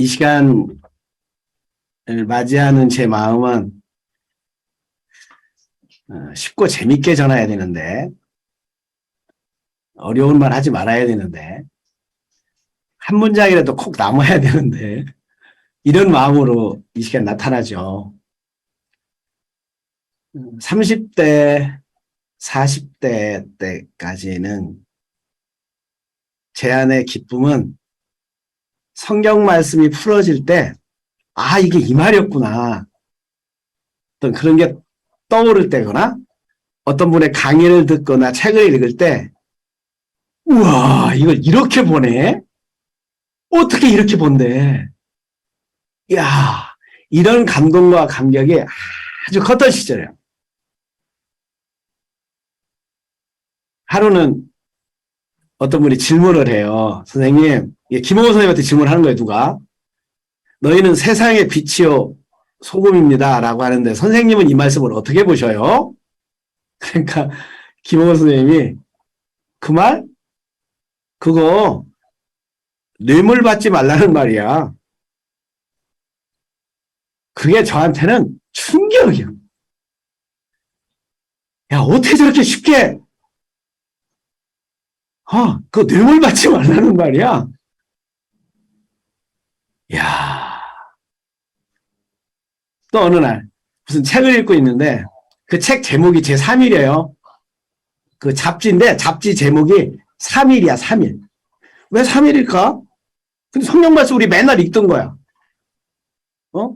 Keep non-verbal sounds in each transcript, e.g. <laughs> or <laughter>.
이 시간을 맞이하는 제 마음은 어, 쉽고 재밌게 전해야 되는데 어려운 말 하지 말아야 되는데 한 문장이라도 콕 남아야 되는데 이런 마음으로 이 시간 나타나죠. 30대, 40대 때까지는 제 안의 기쁨은 성경 말씀이 풀어질 때, 아, 이게 이 말이었구나. 어떤 그런 게 떠오를 때거나, 어떤 분의 강의를 듣거나 책을 읽을 때, 우와, 이걸 이렇게 보네? 어떻게 이렇게 본대? 야 이런 감동과 감격이 아주 컸던 시절이에요. 하루는 어떤 분이 질문을 해요. 선생님, 이게 김홍호 선생님한테 질문하는 거예요, 누가? 너희는 세상의 빛이요, 소금입니다. 라고 하는데, 선생님은 이 말씀을 어떻게 보셔요? <laughs> 그러니까, 김홍호 선생님이, 그 말? 그거, 뇌물 받지 말라는 말이야. 그게 저한테는 충격이야. 야, 어떻게 저렇게 쉽게, 어, 그 뇌물 받지 말라는 말이야. 야. 또 어느 날, 무슨 책을 읽고 있는데, 그 책 제목이 제 3일이에요. 그 잡지인데, 잡지 제목이 3일이야, 3일. 왜 3일일까? 근데 성경 말씀 우리 맨날 읽던 거야. 어?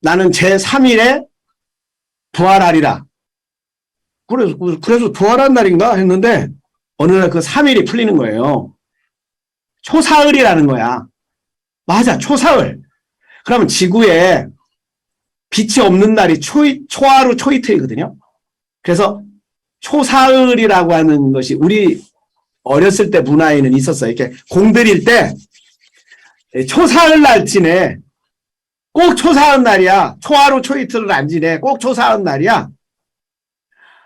나는 제 3일에 부활하리라. 그래서, 그래서 부활한 날인가 했는데, 어느 날 그 3일이 풀리는 거예요. 초사흘이라는 거야. 맞아, 초사흘. 그러면 지구에 빛이 없는 날이 초, 초하루 초이틀이거든요. 그래서 초사흘이라고 하는 것이 우리 어렸을 때 문화에는 있었어요. 이렇게 공들일 때 초사흘 날 지내. 꼭 초사흘 날이야. 초하루 초이틀을 안 지내. 꼭 초사흘 날이야.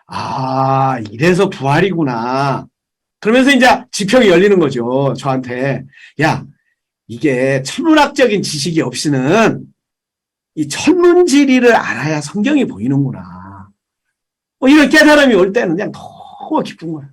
아, 이래서 부활이구나. 그러면서 이제 지평이 열리는 거죠. 저한테. 야, 이게 천문학적인 지식이 없이는 이 천문지리를 알아야 성경이 보이는구나. 뭐 이런 깨달음이 올 때는 그냥 너무 기쁜 거야.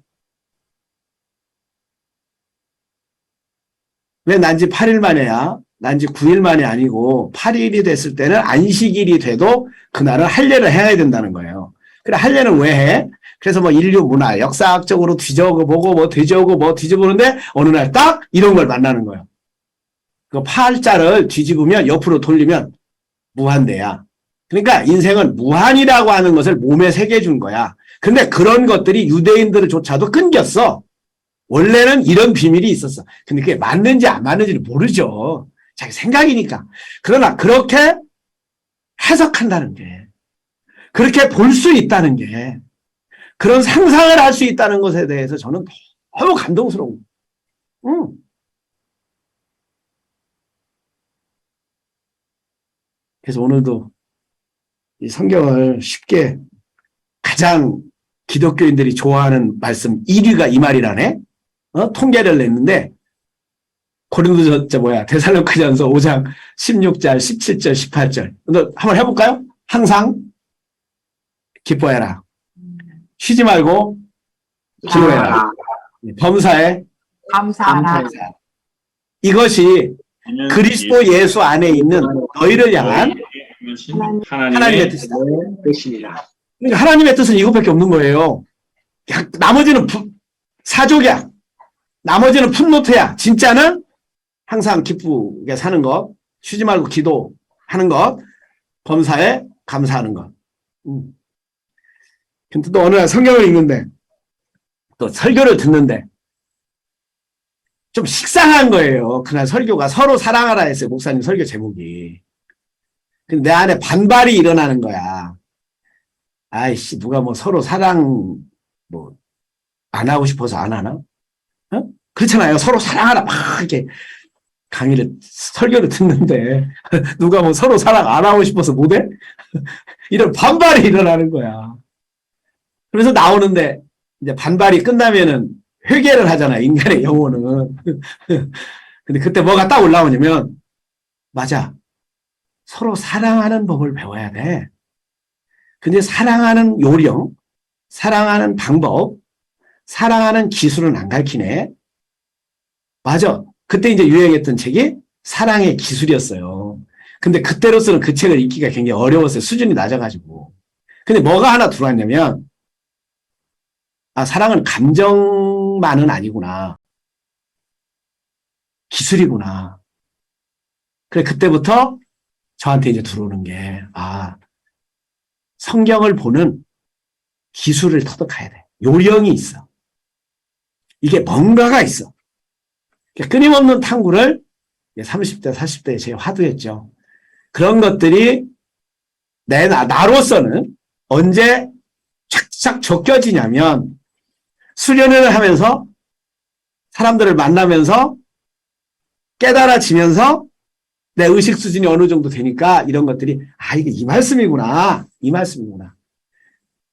왜 난지 8일 만에야? 난지 9일 만에 아니고 8일이 됐을 때는 안식일이 돼도 그날은 할례를 해야 된다는 거예요. 그래 할례는 왜 해? 그래서 뭐 인류 문화, 역사학적으로 뒤져보고 뭐 뒤져보고 뭐 뒤져보는데 어느 날 딱 이런 걸 만나는 거예요. 그 팔자를 뒤집으면 옆으로 돌리면 무한대야. 그러니까 인생은 무한이라고 하는 것을 몸에 새겨준 거야. 근데 그런 것들이 유대인들조차도 끊겼어. 원래는 이런 비밀이 있었어. 근데 그게 맞는지 안 맞는지를 모르죠. 자기 생각이니까. 그러나 그렇게 해석한다는 게, 그렇게 볼 수 있다는 게, 그런 상상을 할 수 있다는 것에 대해서 저는 너무 감동스러운 응. 그래서 오늘도 이 성경을 쉽게 가장 기독교인들이 좋아하는 말씀 1위가 이 말이라네. 어? 통계를 냈는데 고린도 저 뭐야 대살로크전서 5장 16절, 17절, 18절. 너 한번 해볼까요? 항상 기뻐해라. 쉬지 말고 기도해라. 범사에 감사하라. 이것이 그리스도 예수 안에 있는 너희를 향한 하나님의 뜻이다. 뜻이니라. 그러니까 하나님의 뜻은 이것밖에 없는 거예요. 야, 나머지는 부- 사족이야. 나머지는 풋노트야. 진짜는 항상 기쁘게 사는 것, 쉬지 말고 기도하는 것, 범사에 감사하는 것. 음. 근데 또 어느 날 성경을 읽는데, 또 설교를 듣는데, 좀 식상한 거예요. 그날 설교가 서로 사랑하라 했어요. 목사님 설교 제목이. 내 안에 반발이 일어나는 거야. 아이씨, 누가 뭐 서로 사랑, 뭐, 안 하고 싶어서 안 하나? 어? 그렇잖아요. 서로 사랑하라. 막 이렇게 강의를, 설교를 듣는데, <laughs> 누가 뭐 서로 사랑 안 하고 싶어서 못 해? <laughs> 이런 반발이 일어나는 거야. 그래서 나오는데, 이제 반발이 끝나면은 회개를 하잖아요. 인간의 영혼은. <laughs> 근데 그때 뭐가 딱 올라오냐면, 맞아. 서로 사랑하는 법을 배워야 돼. 근데 사랑하는 요령, 사랑하는 방법, 사랑하는 기술은 안 가르치네. 맞아. 그때 이제 유행했던 책이 사랑의 기술이었어요. 근데 그때로서는 그 책을 읽기가 굉장히 어려웠어요. 수준이 낮아가지고. 근데 뭐가 하나 들어왔냐면, 아, 사랑은 감정만은 아니구나. 기술이구나. 그래, 그때부터 저한테 이제 들어오는 게, 아, 성경을 보는 기술을 터득해야 돼. 요령이 있어. 이게 뭔가가 있어. 끊임없는 탐구를 30대, 40대에 제 화두였죠. 그런 것들이 내, 나, 나로서는 언제 착착 적혀지냐면 수련을 하면서 사람들을 만나면서 깨달아지면서 내 의식 수준이 어느 정도 되니까 이런 것들이 아 이게 이 말씀이구나. 이 말씀이구나.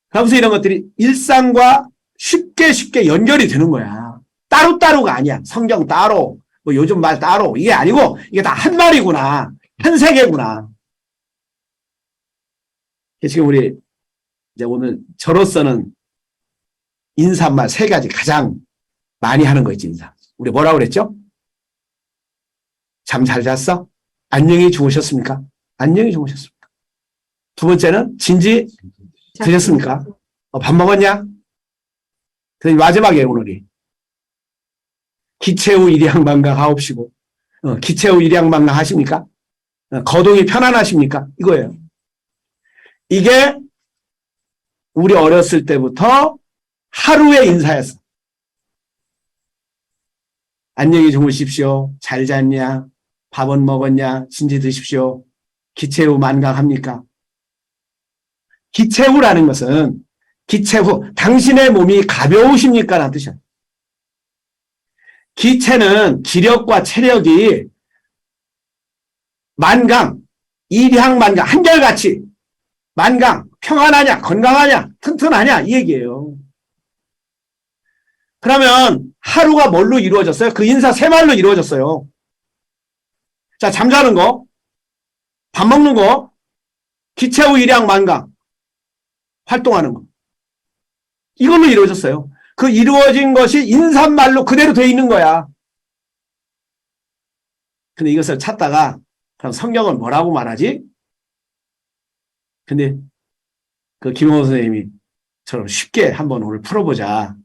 그러면서 이런 것들이 일상과 쉽게 쉽게 연결이 되는 거야. 따로따로가 아니야. 성경 따로 뭐 요즘 말 따로. 이게 아니고 이게 다 한 말이구나. 한 세계구나. 지금 우리 이제 오늘 저로서는 인사말 세 가지 가장 많이 하는 거 있지 인사. 우리 뭐라 그랬죠? 잠 잘 잤어? 안녕히 주무셨습니까? 안녕히 주무셨습니까? 두 번째는 진지 드셨습니까? 어, 밥 먹었냐? 그 마지막에 오늘이 기체 후 일양만강 하옵시고 어, 기체 후 일양만강 하십니까? 어, 거동이 편안하십니까? 이거예요. 이게 우리 어렸을 때부터 하루의 인사였어. 안녕히 주무십시오. 잘 잤냐? 밥은 먹었냐? 진지 드십시오. 기체 후 만강합니까? 기체 후라는 것은 기체 후 당신의 몸이 가벼우십니까? 라는 뜻이야. 기체는 기력과 체력이 만강, 일향만강, 한결같이 만강, 평안하냐, 건강하냐, 튼튼하냐 이 얘기예요. 그러면 하루가 뭘로 이루어졌어요? 그 인사 세 말로 이루어졌어요. 자, 잠자는 거, 밥 먹는 거, 기체 후 일양 만강, 활동하는 거. 이걸로 이루어졌어요. 그 이루어진 것이 인사말로 그대로 돼 있는 거야. 근데 이것을 찾다가 그럼 성경은 뭐라고 말하지? 근데 그 김호 선생님이 처럼 쉽게 한번 오늘 풀어보자.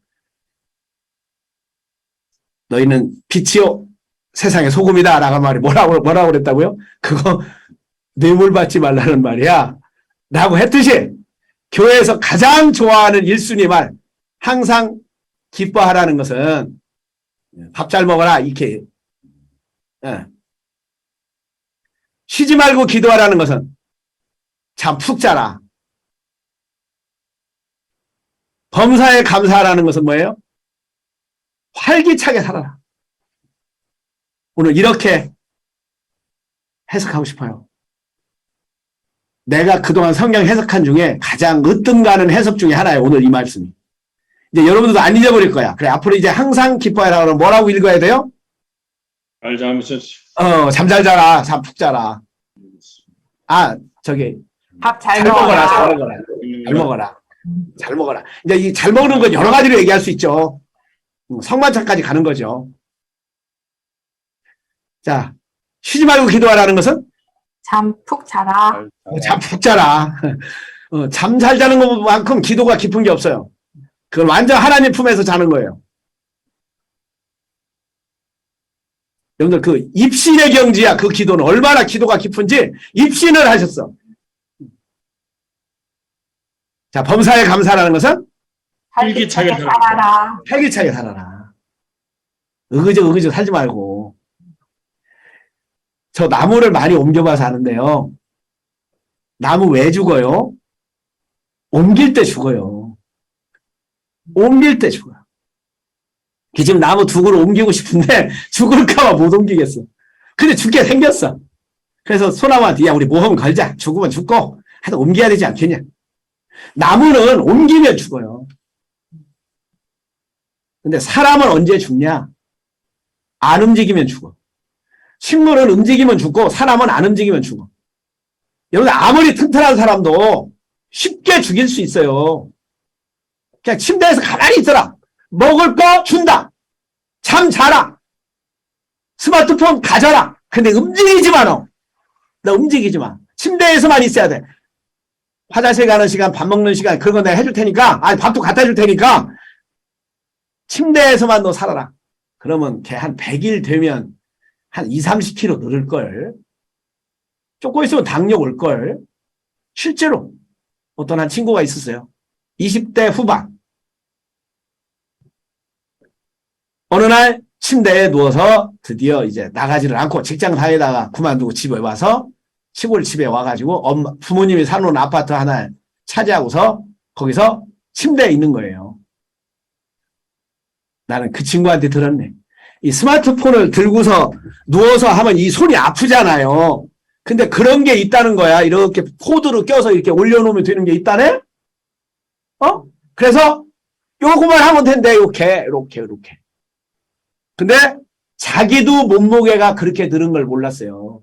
너희는 빛이요 세상의 소금이다 라고 말이 뭐라고 뭐라고 그랬다고요? 그거 <laughs> 뇌물 받지 말라는 말이야. 라고 했듯이 교회에서 가장 좋아하는 일순위 말 항상 기뻐하라는 것은 밥 잘 먹어라 이렇게 예. 쉬지 말고 기도하라는 것은 잠 푹 자라. 범사에 감사하라는 것은 뭐예요? 활기차게 살아라. 오늘 이렇게 해석하고 싶어요. 내가 그동안 성경 해석한 중에 가장 으뜸 가는 해석 중에 하나예요. 오늘 이 말씀이. 이제 여러분들도 안 잊어버릴 거야. 그래, 앞으로 이제 항상 기뻐해라. 그러면 뭐라고 읽어야 돼요? 잘 잠으셨 어, 잠 잘 자라. 잠 푹 자라. 아, 저기, 밥잘잘 먹어라. 잘 먹어라. 먹어라. 잘 먹어라. 잘 먹어라. 이제 이 잘 먹는 건 여러 가지로 얘기할 수 있죠. 음, 성만찬까지 가는 거죠. 자, 쉬지 말고 기도하라는 것은 잠 푹 자라. 잠푹 자라. <laughs> 어, 잠잘 자는 것만큼 기도가 깊은 게 없어요. 그건 완전 하나님 품에서 자는 거예요. 여러분들 그 입신의 경지야 그 기도는 얼마나 기도가 깊은지 입신을 하셨어. 자 범사에 감사라는 것은 활기차게. 활기차게 살아라. 의그적 의그적 살지 말고. 저 나무를 많이 옮겨봐서 아는데요. 나무 왜 죽어요? 옮길 때 죽어요. 옮길 때 죽어요. 지금 나무 두 그루 옮기고 싶은데 <laughs> 죽을까봐 못 옮기겠어. 근데 죽게 생겼어. 그래서 소나무한테 야 우리 모험 걸자. 죽으면 죽고 하여튼 옮겨야 되지 않겠냐. 나무는 옮기면 죽어요. 근데 사람은 언제 죽냐? 안 움직이면 죽어. 식물은 움직이면 죽고 사람은 안 움직이면 죽어. 여러분 아무리 튼튼한 사람도 쉽게 죽일 수 있어요. 그냥 침대에서 가만히 있어라. 먹을 거 준다. 잠 자라. 스마트폰 가져라. 근데 움직이지 마, 너. 너 움직이지 마. 침대에서만 있어야 돼. 화장실 가는 시간, 밥 먹는 시간, 그런 거 내가 해줄 테니까, 아니, 밥도 갖다 줄 테니까, 침대에서만 너 살아라. 그러면 걔 한 100일 되면 한 2, 30kg 늘을 걸. 조금 있으면 당뇨 올 걸. 실제로 어떤 한 친구가 있었어요. 20대 후반. 어느 날 침대에 누워서 드디어 이제 나가지를 않고 직장 다니다가 그만두고 집에 와서 시골 집에 와가지고 엄마, 부모님이 사놓은 아파트 하나 차지하고서 거기서 침대에 있는 거예요. 나는 그 친구한테 들었네. 이 스마트폰을 들고서 누워서 하면 이 손이 아프잖아요. 근데 그런 게 있다는 거야. 이렇게 코드로 껴서 이렇게 올려놓으면 되는 게 있다네? 어? 그래서 요거만 하면 된대. 이렇게, 이렇게, 이렇게. 근데 자기도 몸무게가 그렇게 늘은 걸 몰랐어요.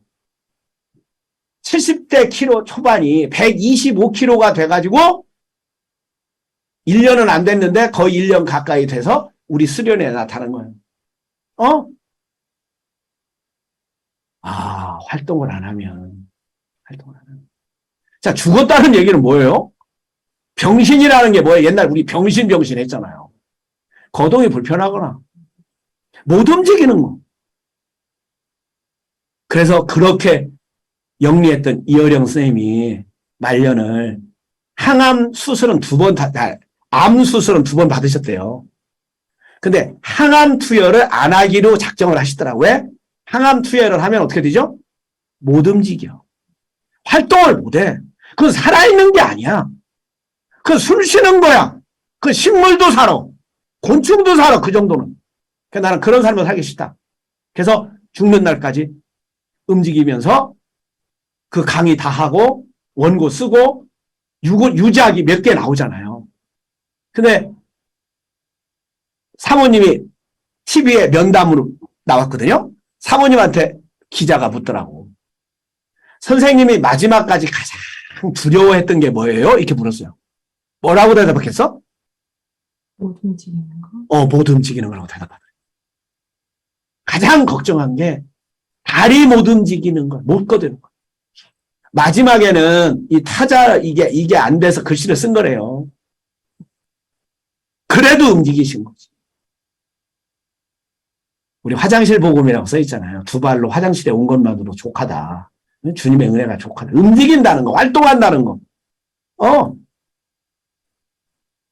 70대 키로 초반이 125kg가 돼가지고 1년은 안 됐는데 거의 1년 가까이 돼서 우리 수련회에 나타난 거예요. 어? 아, 활동을 안 하면, 활동을 안 하면. 자, 죽었다는 얘기는 뭐예요? 병신이라는 게 뭐예요? 옛날 우리 병신 병신 했잖아요. 거동이 불편하거나, 못 움직이는 거. 그래서 그렇게 영리했던 이어령 선생님이 말년을 항암 수술은 두 번, 암 수술은 두 번 받으셨대요. 근데 항암 투여를 안 하기로 작정을 하시더라고요. 왜? 항암 투여를 하면 어떻게 되죠? 못 움직여. 활동을 못 해. 그건 살아있는 게 아니야. 그건 숨 쉬는 거야. 그 식물도 살아. 곤충도 살아. 그 정도는. 그러니까 나는 그런 삶을 살기 싫다. 그래서 죽는 날까지 움직이면서 그 강의 다 하고 원고 쓰고 유, 유작이 몇 개 나오잖아요. 근데 사모님이 TV에 면담으로 나왔거든요. 사모님한테 기자가 묻더라고. 선생님이 마지막까지 가장 두려워했던 게 뭐예요? 이렇게 물었어요. 뭐라고 대답했겠어? 못 움직이는 거. 어, 못 움직이는 거라고 대답하더라고요. 가장 걱정한 게 다리 못 움직이는 걸, 못 거드는 거. 마지막에는 이 타자, 이게, 이게 안 돼서 글씨를 쓴 거래요. 그래도 움직이신 거지. 우리 화장실 복음이라고 써 있잖아요. 두 발로 화장실에 온 것만으로 족하다. 주님의 은혜가 족하다. 움직인다는 거, 활동한다는 거. 어.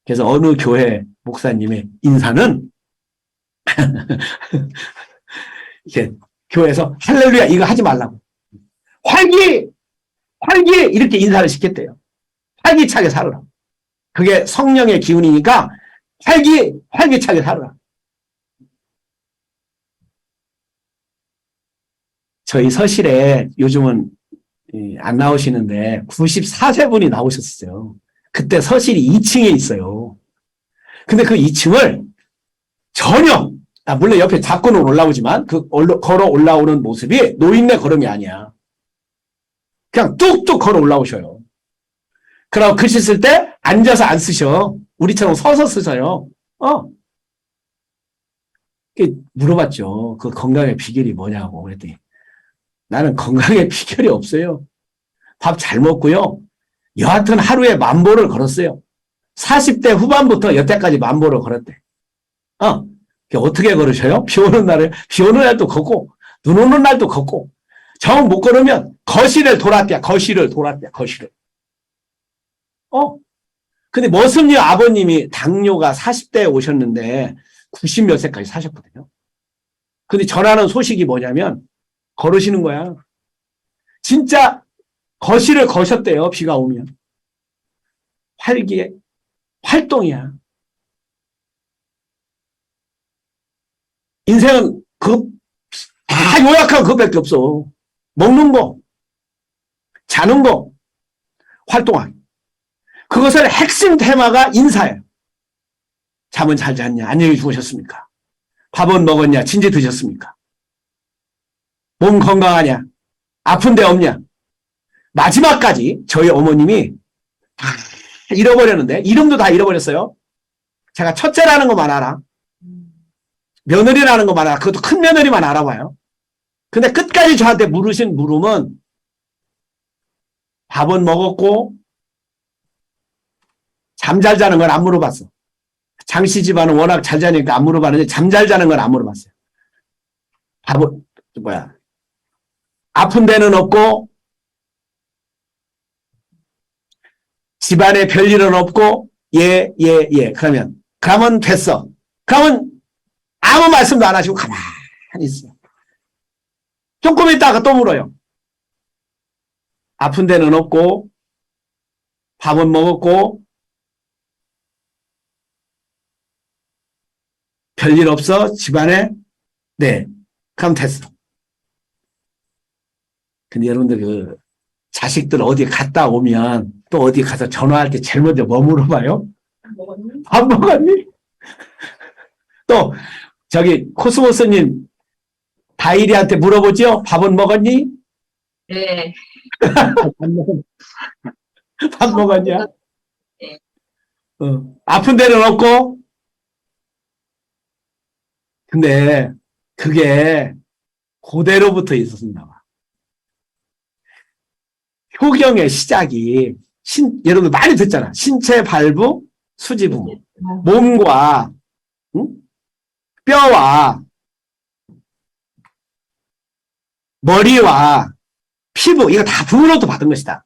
그래서 어느 교회 목사님의 인사는 <laughs> 이게 교회에서 할렐루야 이거 하지 말라고. 활기! 활기! 이렇게 인사를 시켰대요. 활기차게 살아라. 그게 성령의 기운이니까 활기, 활기차게 살아라. 저희 서실에 요즘은 이, 안 나오시는데 94세 분이 나오셨어요. 그때 서실이 2층에 있어요. 근데 그 2층을 전혀, 아, 물론 옆에 잡고는 올라오지만 그 걸어 올라오는 모습이 노인네 걸음이 아니야. 그냥 뚝뚝 걸어 올라오셔요. 그러고 글씨 쓸때 앉아서 안 쓰셔. 우리처럼 서서 쓰셔요. 어. 그 물어봤죠. 그 건강의 비결이 뭐냐고 그랬더니 나는 건강의 비결이 <laughs> 없어요. 밥 잘 먹고요. 여하튼 하루에 만보를 걸었어요. 40대 후반부터 여태까지 만보를 걸었대. 어. 어떻게 걸으셔요? 비 오는 날에, 비 오는 날도 걷고, 눈 오는 날도 걷고, 정 못 걸으면 거실을 돌았대, 거실을 돌았대, 거실을. 어? 근데 머슴님 아버님이 당뇨가 40대에 오셨는데 90몇 세까지 사셨거든요. 근데 전하는 소식이 뭐냐면 걸으시는 거야. 진짜 거실을 거셨대요. 비가 오면. 활기에 활동이야. 인생은 그, 다 요약한 그밖에 없어. 먹는 거, 자는 거, 활동하기. 그것을 핵심 테마가 인사예요. 잠은 잘 잤냐? 안녕히 주무셨습니까? 밥은 먹었냐? 진지 드셨습니까? 몸 건강하냐? 아픈 데 없냐? 마지막까지 저희 어머님이 다 잃어버렸는데, 이름도 다 잃어버렸어요. 제가 첫째라는 것만 알아. 며느리라는 것만 알아. 그것도 큰 며느리만 알아봐요. 근데 끝까지 저한테 물으신 물음은 밥은 먹었고, 잠 잘 자는 건안 물어봤어. 장씨 집안은 워낙 잘 자니까 안 물어봤는데 잠 잘 자는 건안 물어봤어요. 밥은, 뭐야. 아픈 데는 없고, 집안에 별일은 없고, 예, 예, 예. 그러면, 그러면 됐어. 그러면 아무 말씀도 안 하시고 가만히 있어요. 조금 있다가 또 물어요. 아픈 데는 없고, 밥은 먹었고, 별일 없어? 집안에? 네. 그럼 됐어. 근데 여러분들 그 자식들 어디 갔다 오면 또 어디 가서 전화할 때 제일 먼저 뭐 물어봐요? 밥 먹었니? <laughs> 또 저기 코스모스님 다이리한테 물어보죠? 밥은 먹었니? 네. <laughs> 밥 먹었냐? 네. 어. 아픈 데는 없고 근데 그게 고대로부터 있었나 봐. 효경의 시작이 신, 여러분 많이 듣잖아. 신체 발부, 수지부. 몸과 응? 뼈와 머리와 피부 이거 다 부모로부터 받은 것이다.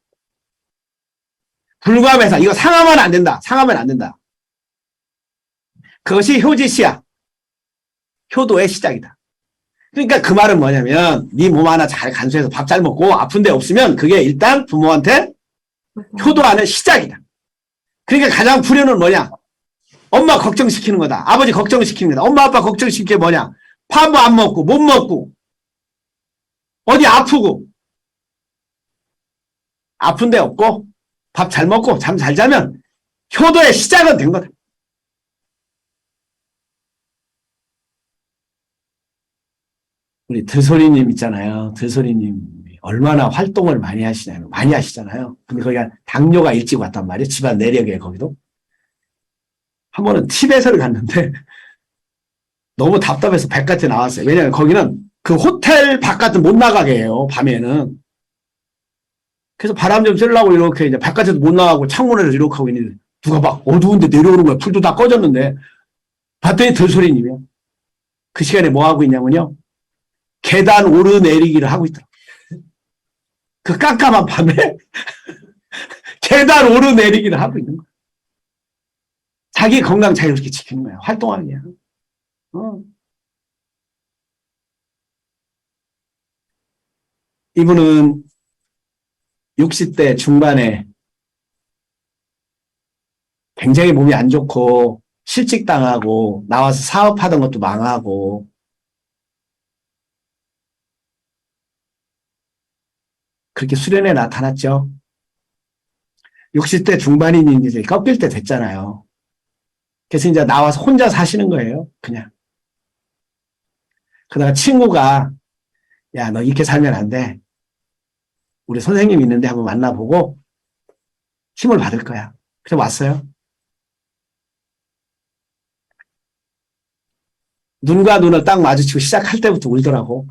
불감해서 이거 상하면 안 된다. 상하면 안 된다. 그것이 효지시야. 효도의 시작이다. 그러니까 그 말은 뭐냐면 네 몸 하나 잘 간수해서 밥 잘 먹고 아픈 데 없으면 그게 일단 부모한테 효도하는 시작이다. 그러니까 가장 불효는 뭐냐? 엄마 걱정시키는 거다. 아버지 걱정시키는 거다. 엄마 아빠 걱정시키는 게 뭐냐? 밥안 먹고 못 먹고 어디 아프고 아픈 데 없고 밥 잘 먹고 잠 잘 자면 효도의 시작은 된 거다. 우리 드소리님 있잖아요. 드소리님 얼마나 활동을 많이 하시나요? 많이 하시잖아요. 근데 거기가 당뇨가 일찍 왔단 말이에요. 집안 내력에 거기도. 한 번은 티벳을 갔는데 <laughs> 너무 답답해서 바깥에 나왔어요. 왜냐하면 거기는 그 호텔 바깥은 못 나가게 해요. 밤에는. 그래서 바람 좀 쐬려고 이렇게 이제 바깥에도 못 나가고 창문을 이렇게 하고 있는데 누가 막 어두운데 내려오는 거야. 불도 다 꺼졌는데 봤더니 들소리님이요. 그 시간에 뭐 하고 있냐면요. 계단 오르내리기를 하고 있더라고요. 그 깜깜한 밤에 <laughs> 계단 오르내리기를 하고 있는 거예요. 자기 건강 자유롭게 지키는 거예요. 활동하기야. 어. 이분은 60대 중반에 굉장히 몸이 안 좋고 실직당하고 나와서 사업하던 것도 망하고 그렇게 수련에 나타났죠. 60대 중반인 이제 꺾일 때 됐잖아요. 그래서 이제 나와서 혼자 사시는 거예요. 그냥. 그러다가 친구가 야, 너 이렇게 살면 안 돼. 우리 선생님 있는데 한번 만나보고 힘을 받을 거야. 그래서 왔어요. 눈과 눈을 딱 마주치고 시작할 때부터 울더라고.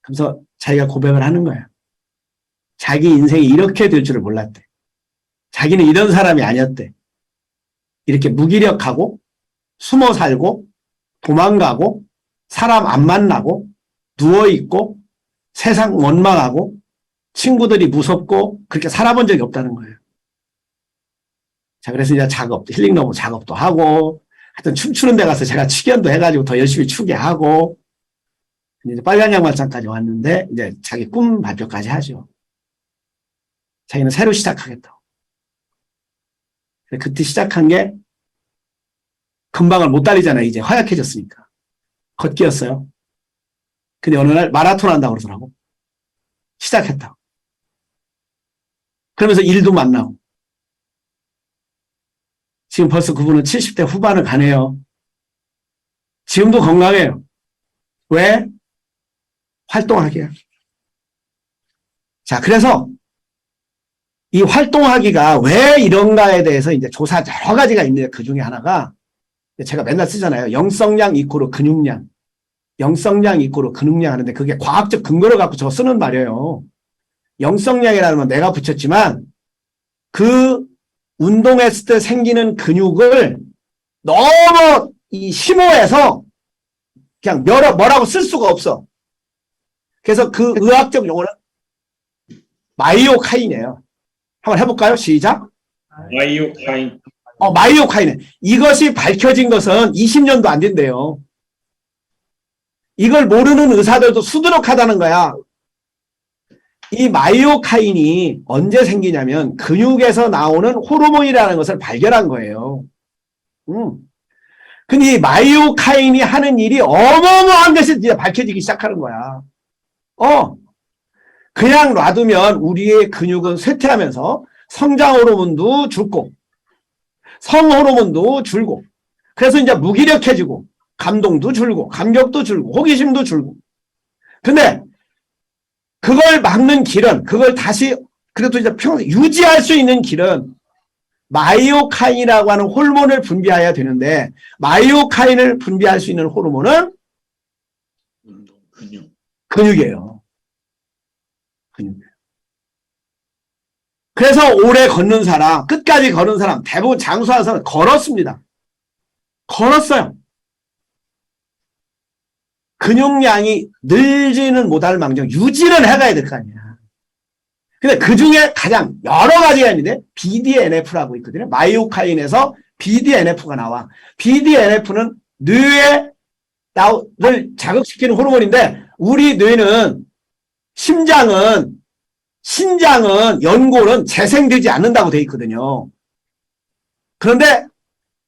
그래서 자기가 고백을 하는 거야. 자기 인생이 이렇게 될 줄을 몰랐대. 자기는 이런 사람이 아니었대. 이렇게 무기력하고 숨어 살고 도망가고 사람 안 만나고 누워 있고 세상 원망하고 친구들이 무섭고 그렇게 살아본 적이 없다는 거예요. 자, 그래서 이제 작업, 힐링 러브 작업도 하고 하여튼 춤추는 데 가서 제가 축연도 해가지고 더 열심히 추게 하고 이제 빨간 양말장까지 왔는데 이제 자기 꿈 발표까지 하죠. 자기는 새로 시작하겠다고. 그때 시작한 게 금방을 못 달리잖아요. 이제 허약해졌으니까. 걷기였어요. 근데 어느 날 마라톤 한다고 그러더라고. 시작했다고. 그러면서 일도 만나고. 지금 벌써 그분은 70대 후반을 가네요. 지금도 건강해요. 왜? 활동하기야. 자, 그래서 이 활동하기가 왜 이런가에 대해서 이제 조사 여러 가지가 있는데 그 중에 하나가 제가 맨날 쓰잖아요. 영성량 이코로 근육량. 영성량 이코로 근육량 하는데 그게 과학적 근거를 갖고 저 쓰는 말이에요. 영성량이라는 건 내가 붙였지만 그 운동했을 때 생기는 근육을 너무 이 심오해서 그냥 뭐라, 뭐라고 쓸 수가 없어. 그래서 그 의학적 용어는 마이오카인이에요. 한번 해볼까요? 시작. 마이오카인 어, 마이오카인. 이것이 밝혀진 것은 20년도 안 된대요. 이걸 모르는 의사들도 수두룩하다는 거야. 이 마이오카인이 언제 생기냐면 근육에서 나오는 호르몬이라는 것을 발견한 거예요. 음. 근데 이 마이오카인이 하는 일이 어마어마한 것이 이제 밝혀지기 시작하는 거야. 어. 그냥 놔두면 우리의 근육은 쇠퇴하면서 성장 호르몬도 죽고 성 호르몬도 줄고 그래서 이제 무기력해지고 감동도 줄고 감격도 줄고 호기심도 줄고 근데 그걸 막는 길은 그걸 다시 그래도 이제 평생 유지할 수 있는 길은 마이오카인이라고 하는 호르몬을 분비해야 되는데 마이오카인을 분비할 수 있는 호르몬은 근육 근육이에요. 근육. 그래서 오래 걷는 사람, 끝까지 걸은 사람, 대부분 장수하는 사람 걸었습니다. 걸었어요. 근육량이 늘지는 못할 망정 유지는 해가야 될 거 아니야. 근데 그 중에 가장 여러 가지가 있는데 BDNF라고 있거든요. 마이오카인에서 BDNF가 나와. BDNF는 뇌에 나를 자극시키는 호르몬인데 우리 뇌는 심장은 신장은 연골은 재생되지 않는다고 돼 있거든요. 그런데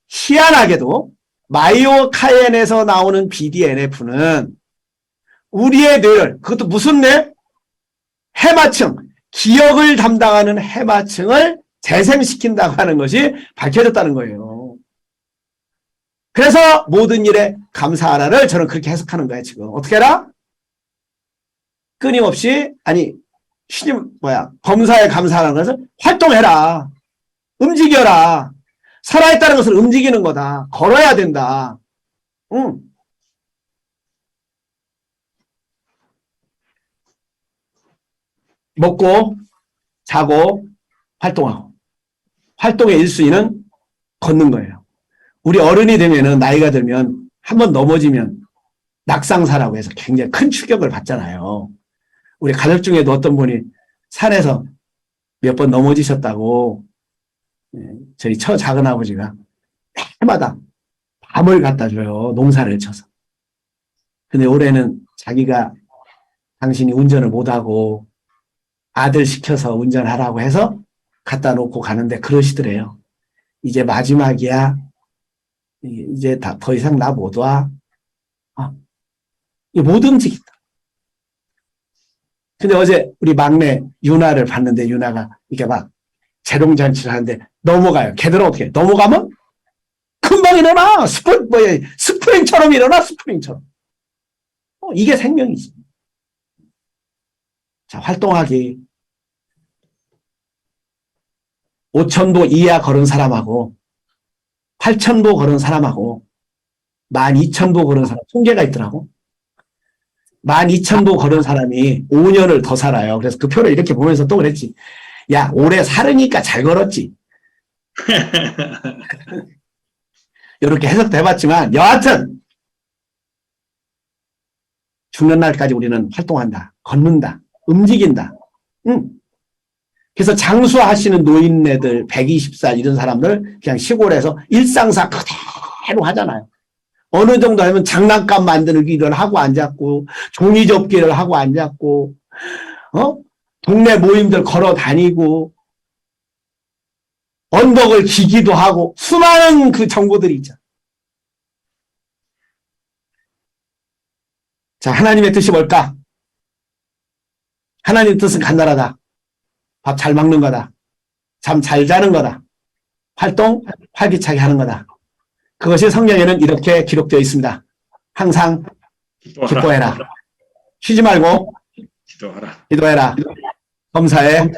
희한하게도 마이오카인에서 나오는 BDNF는 우리의 뇌를 그것도 무슨 뇌? 해마층 기억을 담당하는 해마층을 재생시킨다고 하는 것이 밝혀졌다는 거예요. 그래서 모든 일에 감사하라를 저는 그렇게 해석하는 거예요, 지금. 어떻게 해라? 끊임없이, 아니, 신임, 뭐야, 검사에 감사하라는 것을 활동해라. 움직여라. 살아있다는 것을 움직이는 거다. 걸어야 된다. 응. 먹고, 자고, 활동하고. 활동의 1순위는 걷는 거예요. 우리 어른이 되면은, 나이가 들면, 한 번 넘어지면, 낙상사라고 해서 굉장히 큰 충격을 받잖아요. 우리 가족 중에도 어떤 분이 산에서 몇 번 넘어지셨다고, 예, 저희 처 작은 아버지가 해마다 밤을 갖다 줘요. 농사를 쳐서. 근데 올해는 자기가 당신이 운전을 못하고 아들 시켜서 운전하라고 해서 갖다 놓고 가는데 그러시더래요. 이제 마지막이야. 이- 이제 다, 더 이상 나 못 와. 아, 이못 움직인다. 근데 어제 우리 막내 유나를 봤는데 유나가 이렇게 막 재롱잔치를 하는데 넘어가요. 걔들은 어떻게 해? 넘어가면 금방 일어나. 스프, 뭐야, 스프링처럼 일어나, 스프링처럼. 어, 이게 생명이지. 자, 활동하기. 5천보 이하 걸은 사람하고 8천보 걸은 사람하고 12,000보 걸은 사람 통계가 있더라고. 12,000보 걸은 사람이 5년을 더 살아요. 그래서 그 표를 이렇게 보면서 또 그랬지. 야, 올해 살으니까 잘 걸었지. <laughs> 이렇게 해석도 해봤지만, 여하튼, 죽는 날까지 우리는 활동한다, 걷는다, 움직인다. 응. 그래서 장수하시는 노인네들, 120살 이런 사람들, 그냥 시골에서 일상사 그대로 하잖아요. 어느 정도 하면 장난감 만들기를 하고 앉았고, 종이 접기를 하고 앉았고, 어? 동네 모임들 걸어 다니고, 언덕을 기기도 하고, 수많은 그 정보들이 있잖아. 자, 하나님의 뜻이 뭘까? 하나님의 뜻은 간단하다. 밥 잘 먹는 거다. 잠 잘 자는 거다. 활동 활기차게 하는 거다. 그것이 성경에는 이렇게 기록되어 있습니다. 항상 기뻐해라. 쉬지 말고 기도하라. 기도해라. 범사에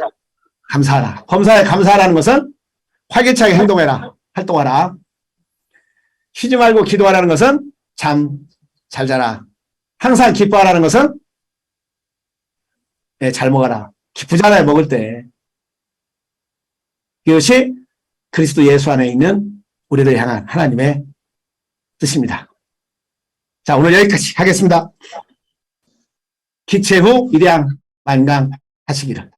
감사하라. 범사에 감사하라는 것은 활기차게 행동해라. 활동하라. 쉬지 말고 기도하라는 것은 잠 잘 자라. 항상 기뻐하라는 것은 네, 잘 먹어라. 기쁘잖아요, 먹을 때. 이것이 그리스도 예수 안에 있는 우리를 향한 하나님의 뜻입니다. 자, 오늘 여기까지 하겠습니다. 기체 후 일양 만강 하시기를.